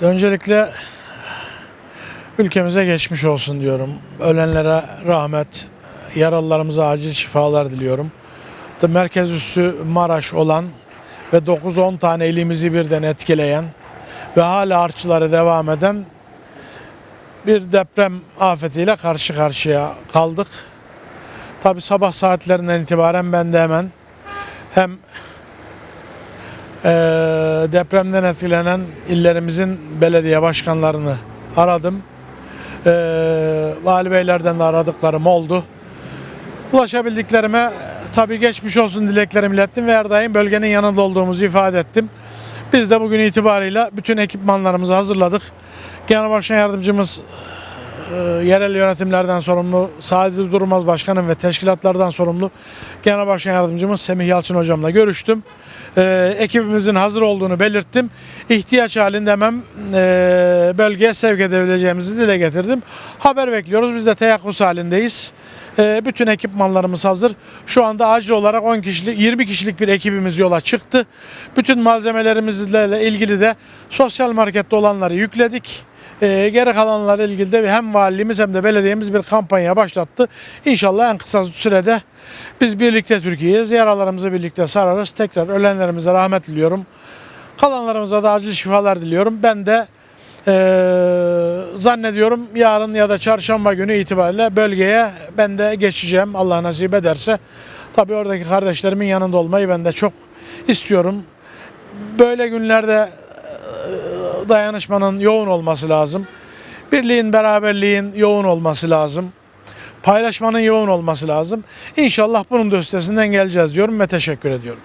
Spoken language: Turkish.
Öncelikle ülkemize geçmiş olsun diyorum. Ölenlere rahmet, yaralılarımıza acil şifalar diliyorum. Merkez üssü Maraş olan ve 9-10 tane ilimizi birden etkileyen ve hala artçıları devam eden bir deprem afetiyle karşı karşıya kaldık. Tabi sabah saatlerinden itibaren ben de hemen hem eee, depremden etkilenen illerimizin belediye başkanlarını aradım. Eee vali beylerden de aradıklarım oldu. Ulaşabildiklerime tabii geçmiş olsun dileklerimi ilettim ve her daim bölgenin yanında olduğumuzu ifade ettim. Biz de bugün itibarıyla bütün ekipmanlarımızı hazırladık. Genel Başkan Yardımcımız e, yerel yönetimlerden sorumlu Saadet Durmaz Başkanım ve teşkilatlardan sorumlu Genel Başkan Yardımcımız Semih Yalçın Hocam'la görüştüm. E, ekibimizin hazır olduğunu belirttim. İhtiyaç halinde hemen e, bölgeye sevk edebileceğimizi dile getirdim. Haber bekliyoruz. Biz de teyakkuz halindeyiz. E, bütün ekipmanlarımız hazır. Şu anda acil olarak 10 kişilik, 20 kişilik bir ekibimiz yola çıktı. Bütün malzemelerimizle ilgili de sosyal markette olanları yükledik. E, geri kalanlarla ilgili de hem valiliğimiz hem de belediyemiz bir kampanya başlattı. İnşallah en kısa sürede biz birlikte Türkiye'yiz. Yaralarımızı birlikte sararız. Tekrar ölenlerimize rahmet diliyorum. Kalanlarımıza da acil şifalar diliyorum. Ben de eee, zannediyorum yarın ya da çarşamba günü itibariyle bölgeye ben de geçeceğim Allah nasip ederse. Tabii oradaki kardeşlerimin yanında olmayı ben de çok istiyorum. Böyle günlerde dayanışmanın yoğun olması lazım. Birliğin, beraberliğin yoğun olması lazım. Paylaşmanın yoğun olması lazım. İnşallah bunun da üstesinden geleceğiz diyorum ve teşekkür ediyorum.